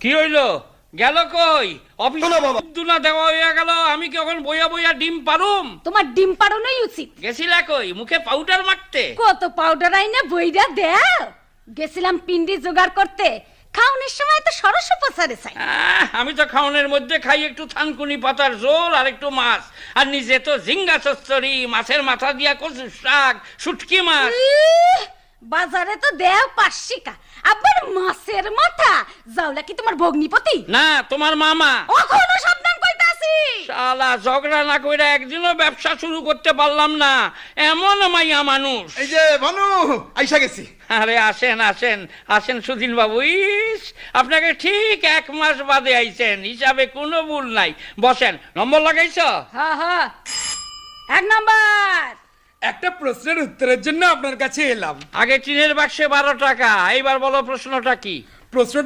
কি হইল? গেল কই? অফিস না, বাবা। দুনা দেওয়া হইয়া গেল আমি কি এখন বইয়া বইয়া ডিম পারুম? তোমার ডিম পাড়ানোই উচিত। গেছিলা কই? মুখে পাউডার মারতে কত পাউডার আইনা বইরা দেও। গেছিলাম পিন্ডি জোগাড় করতে। খাওনের সময় তো সরস প্রচারে চাই। আহ, আমি তো খাওনের মধ্যে খাই একটু থানকুনি পাতার ঝোল আর একটু মাছ। আর নিজে তো ঝিঙ্গা চচ্চড়ি মাছের মাথা দিয়া কচু শাক শুটকি মাছ। ইহ, বাজারে তো দেও পাঁচশিকা আবার মাছের মাথা যাওলা কি তোমার ভগ্নিপতি? না তোমার মামা। অখনো সাবধান কইতাছি শালা ঝগড়া না কইরা একদিনও ব্যবসা শুরু করতে পারলাম না। এমন মাইয়া মানুষ। এই যে ভানু আইসা গেছি। আরে আসেন আসেন আসেন সুধীন বাবু ইস আপনাকে ঠিক এক মাস বাদে আইছেন হিসাবে কোনো ভুল নাই। বসেন নম্বর লাগাইছ? হ্যাঁ হ্যাঁ এক নাম্বার। একটা প্রশ্নের উত্তরের জন্য আপনার কাছে এলাম। আগে টিনের বাক্সে বারো টাকা এইবার বলো প্রশ্নটা কি? প্রশ্নটা